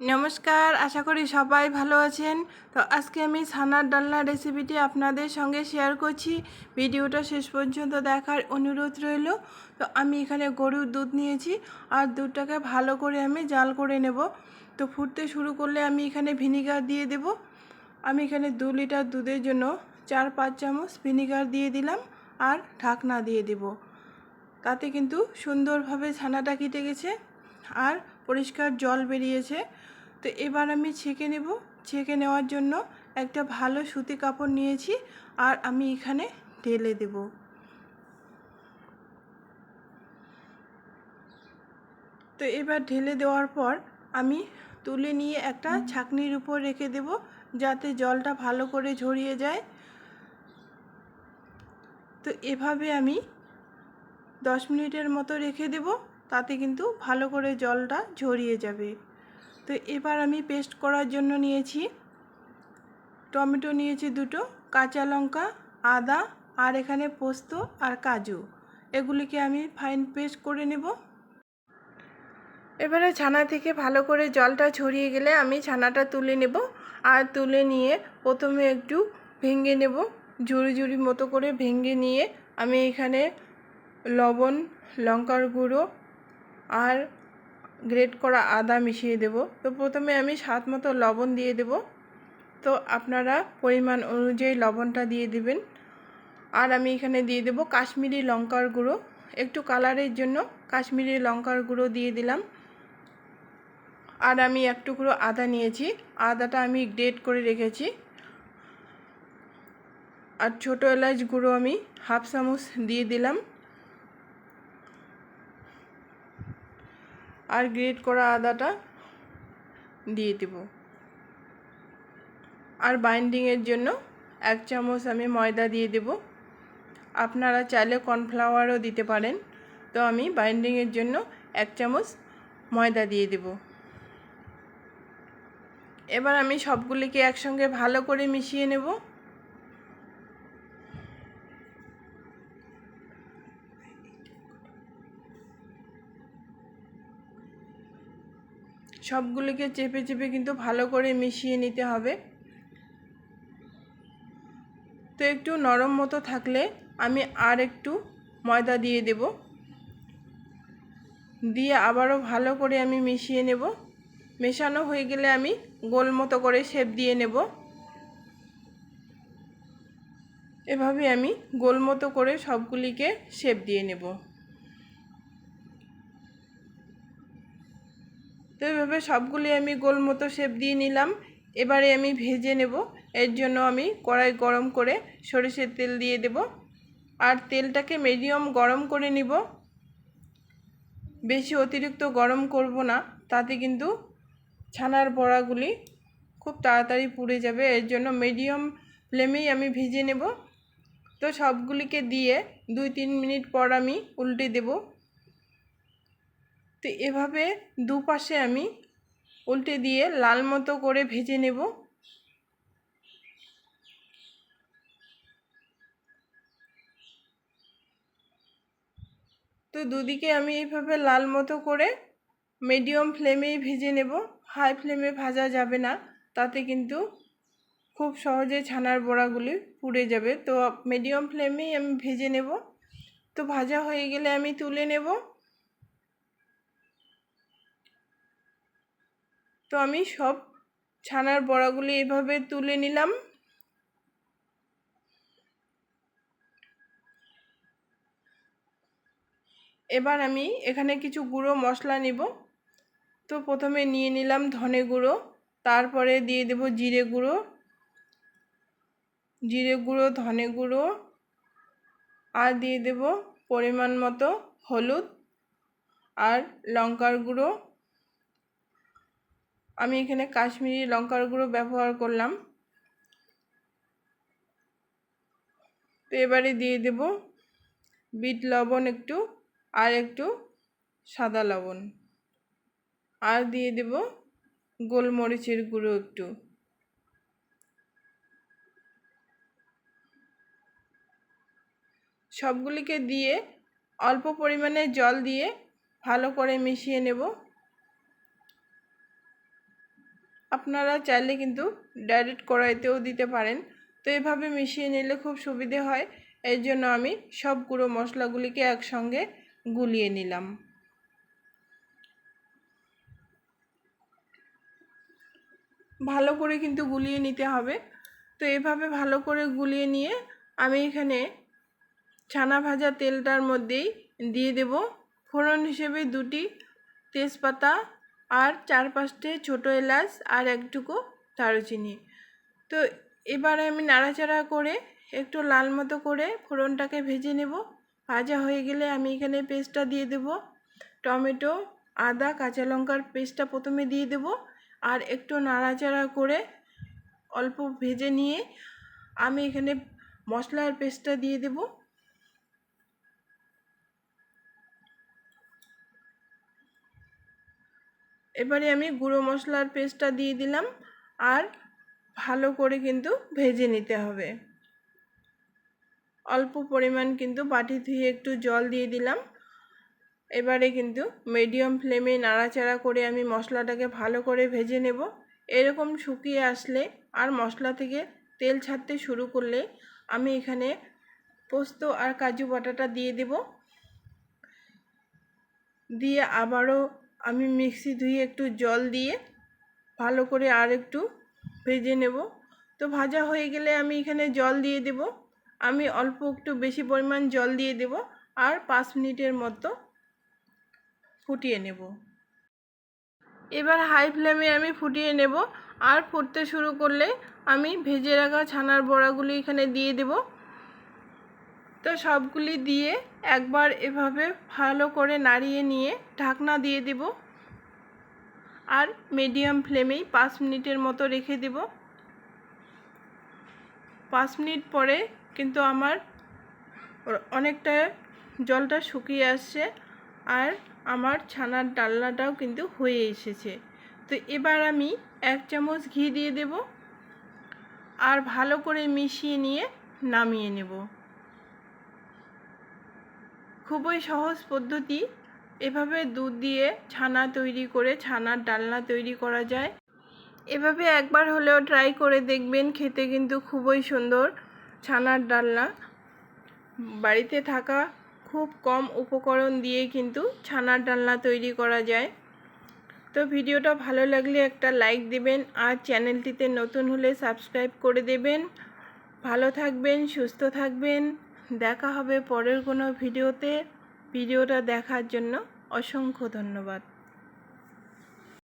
নমস্কার, আশা করি সবাই ভালো আছেন। তো আজকে আমি ছানার ডালনা রেসিপিটি আপনাদের সঙ্গে শেয়ার করছি। ভিডিওটা শেষ পর্যন্ত দেখার অনুরোধ রইল। তো আমি এখানে গরুর দুধ নিয়েছি আর দুধটাকে ভালো করে আমি জাল করে নেব। তো ফুটতে শুরু করলে আমি এখানে ভিনিগার দিয়ে দেব। আমি এখানে দু লিটার দুধের জন্য চার পাঁচ চামচ ভিনিগার দিয়ে দিলাম আর ঢাকনা দিয়ে দেব। তাতে কিন্তু সুন্দরভাবে ছানাটা কেটে গেছে। আর পরিষ্কার জল বেরিয়েছে। তো এবার আমি ছেঁকে নেব। ছেঁকে নেওয়ার জন্য একটা ভালো সুতি কাপড় নিয়েছি আর আমি এখানে ঢেলে দেব। তো এবার ঢেলে দেওয়ার পর আমি তুলে নিয়ে একটা ছাকনির উপর রেখে দেব যাতে জলটা ভালো করে ঝরিয়ে যায়। তো এভাবে আমি দশ মিনিটের মতো রেখে দেব। তাতে কিন্তু ভালো করে জলটা ঝরিয়ে যাবে। তো এবার আমি পেস্ট করার জন্য নিয়েছি টমেটো, নিয়েছি দুটো কাঁচা লঙ্কা, আদা আর এখানে পোস্ত আর কাজু। এগুলিকে আমি ফাইন পেস্ট করে নেব। এবারে ছানা থেকে ভালো করে জলটা ছড়িয়ে গেলে আমি ছানাটা তুলে নেব আর তুলে নিয়ে প্রথমে একটু ভেঙে নেব। ঝুড়ি ঝুড়ি মতো করে ভেঙে নিয়ে আমি এখানে লবণ, লঙ্কার গুঁড়ো আর গ্রেট করা আদা মিশিয়ে দেব। তো প্রথমে আমি স্বাদ মতো লবণ দিয়ে দেব। তো আপনারা পরিমাণ অনুযায়ী লবণটা দিয়ে দেবেন। আর আমি এখানে দিয়ে দেব কাশ্মীরি লঙ্কার গুঁড়ো। একটু কালারের জন্য কাশ্মীরি লঙ্কার গুঁড়ো দিয়ে দিলাম। আর আমি এক টুকরো আদা নিয়েছি। আদাটা আমি গ্রেট করে রেখেছি। আর ছোটো এলাচ গুঁড়ো আমি হাফ চামচ দিয়ে দিলাম। আর গ্রেট করা আদাটা দিয়ে দেব। আর বাইন্ডিংয়ের জন্য এক চামচ আমি ময়দা দিয়ে দেব। আপনারা চাইলে কর্নফ্লাওয়ারও দিতে পারেন। তো আমি বাইন্ডিংয়ের জন্য এক চামচ ময়দা দিয়ে দেব। এবার আমি সবগুলিকে একসঙ্গে ভালো করে মিশিয়ে নেব। সবগুলিকে চেপে চেপে কিন্তু ভালো করে মিশিয়ে নিতে হবে। তো একটু নরম মতো থাকলে আমি আর একটু ময়দা দিয়ে দেব। দিয়ে আবারও ভালো করে আমি মিশিয়ে নেব। মেশানো হয়ে গেলে আমি গোল মতো করে শেপ দিয়ে নেব। এভাবে আমি গোল মতো করে সবগুলিকে শেপ দিয়ে নেব। তো এভাবে সবগুলি আমি গোল মতো শেপ দিয়ে নিলাম। এবারে আমি ভেজে নেব। এর জন্য আমি কড়াই গরম করে সরিষের তেল দিয়ে দেব। আর তেলটাকে মিডিয়াম গরম করে নিব। বেশি অতিরিক্ত গরম করব না, তাতে কিন্তু ছানার বড়াগুলি খুব তাড়াতাড়ি পুড়ে যাবে। এর জন্য মিডিয়াম ফ্লেমেই আমি ভেজে নেব। তো সবগুলিকে দিয়ে দুই তিন মিনিট পর আমি উল্টে দেবো। তো এভাবে দুপাশে আমি উল্টে দিয়ে লাল মতো করে ভেজে নেব। তো দুদিকে আমি এইভাবে লাল মতো করে মিডিয়াম ফ্লেমেই ভেজে নেব। হাই ফ্লেমে ভাজা যাবে না, তাতে কিন্তু খুব সহজে ছানার বড়াগুলি পুড়ে যাবে। তো মিডিয়াম ফ্লেমেই আমি ভেজে নেব। তো ভাজা হয়ে গেলে আমি তুলে নেব। তো আমি সব ছানার বড়াগুলি এভাবে তুলে নিলাম। এবার আমি এখানে কিছু গুঁড়ো মশলা নিব। তো প্রথমে নিয়ে নিলাম ধনে গুঁড়ো, তারপরে দিয়ে দেব জিরে গুঁড়ো। জিরে গুঁড়ো, ধনে গুঁড়ো, আর দিয়ে দেব পরিমাণ মতো হলুদ আর লঙ্কার গুঁড়ো। আমি এখানে কাশ্মীরি লঙ্কার গুঁড়ো ব্যবহার করলাম। তো এবারে দিয়ে দেব বিট লবণ একটু আর একটু সাদা লবণ। আর দিয়ে দেব গোলমরিচের গুঁড়ো একটু। সবগুলিকে দিয়ে অল্প পরিমাণে জল দিয়ে ভালো করে মিশিয়ে নেব। আপনারা চাইলে কিন্তু ডাইরেক্ট কড়াইতেও দিতে পারেন। তো এভাবে মিশিয়ে নিলে খুব সুবিধে হয়। এর জন্য আমি সব গুঁড়ো মশলাগুলিকে একসঙ্গে গুলিয়ে নিলাম। ভালো করে কিন্তু গুলিয়ে নিতে হবে। তো এভাবে ভালো করে গুলিয়ে নিয়ে আমি এখানে ছানা ভাজা তেলটার মধ্যেই দিয়ে দেব। ফোড়ন হিসেবে দুটি তেজপাতা আর চার পাঁচটে ছোটো এলাচ আর একটুকু দারুচিনি। তো এবারে আমি নাড়াচাড়া করে একটু লাল মতো করে ফোড়নটাকে ভেজে নেব। ভাজা হয়ে গেলে আমি এখানে পেস্টটা দিয়ে দেব। টমেটো, আদা, কাঁচা লঙ্কার পেস্টটা প্রথমে দিয়ে দেব আর একটু নাড়াচাড়া করে অল্প ভেজে নিয়ে আমি এখানে মশলার পেস্টটা দিয়ে দেব। এবারে আমি গুঁড়ো মশলার পেস্টটা দিয়ে দিলাম আর ভালো করে কিন্তু ভেজে নিতে হবে। অল্প পরিমাণ কিন্তু বাটি ধুয়ে একটু জল দিয়ে দিলাম। এবারে কিন্তু মিডিয়াম ফ্লেমে নাড়াচাড়া করে আমি মশলাটাকে ভালো করে ভেজে নেব। এরকম শুকিয়ে আসলে আর মশলা থেকে তেল ছাড়তে শুরু করলে আমি এখানে পোস্ত আর কাজু বাটাটা দিয়ে দেব। দিয়ে আবারও আমি মিক্সি ধুয়ে একটু জল দিয়ে ভালো করে আর একটু ভেজে নেব। তো ভাজা হয়ে গেলে আমি এখানে জল দিয়ে দেব। আমি অল্প একটু বেশি পরিমাণ জল দিয়ে দেব আর পাঁচ মিনিটের মতো ফুটিয়ে নেব। এবার হাই ফ্লেমে আমি ফুটিয়ে নেব। আর ফুটতে শুরু করলে আমি ভেজে রাখা ছানার বড়াগুলি এখানে দিয়ে দেব। তো সবগুলি দিয়ে একবার এভাবে ভালো করে নাড়িয়ে নিয়ে ঢাকনা দিয়ে দেব। আর মিডিয়াম ফ্লেমেই পাঁচ মিনিটের মতো রেখে দেব। পাঁচ মিনিট পরে কিন্তু আমার অনেকটা জলটা শুকিয়ে আসছে আর আমার ছানার ডালনাটাও কিন্তু হয়ে এসেছে। তো এবার আমি এক চামচ ঘি দিয়ে দেব আর ভালো করে মিশিয়ে নিয়ে নামিয়ে নেব। খুবই সহজ পদ্ধতি। এভাবে দুধ দিয়ে ছানা তৈরি করে ছানার ডালনা তৈরি করা যায়। এভাবে একবার হলেও ট্রাই করে দেখবেন, খেতে কিন্তু খুবই সুন্দর ছানার ডালনা। বাড়িতে থাকা খুব কম উপকরণ দিয়ে কিন্তু ছানার ডালনা তৈরি করা যায়। তো ভিডিওটা ভালো লাগলে একটা লাইক দেবেন আর চ্যানেলটিতে নতুন হলে সাবস্ক্রাইব করে দেবেন। ভালো থাকবেন, সুস্থ থাকবেন। দেখা হবে পরের কোনো ভিডিওতে। ভিডিওটা দেখার জন্য অসংখ্য ধন্যবাদ।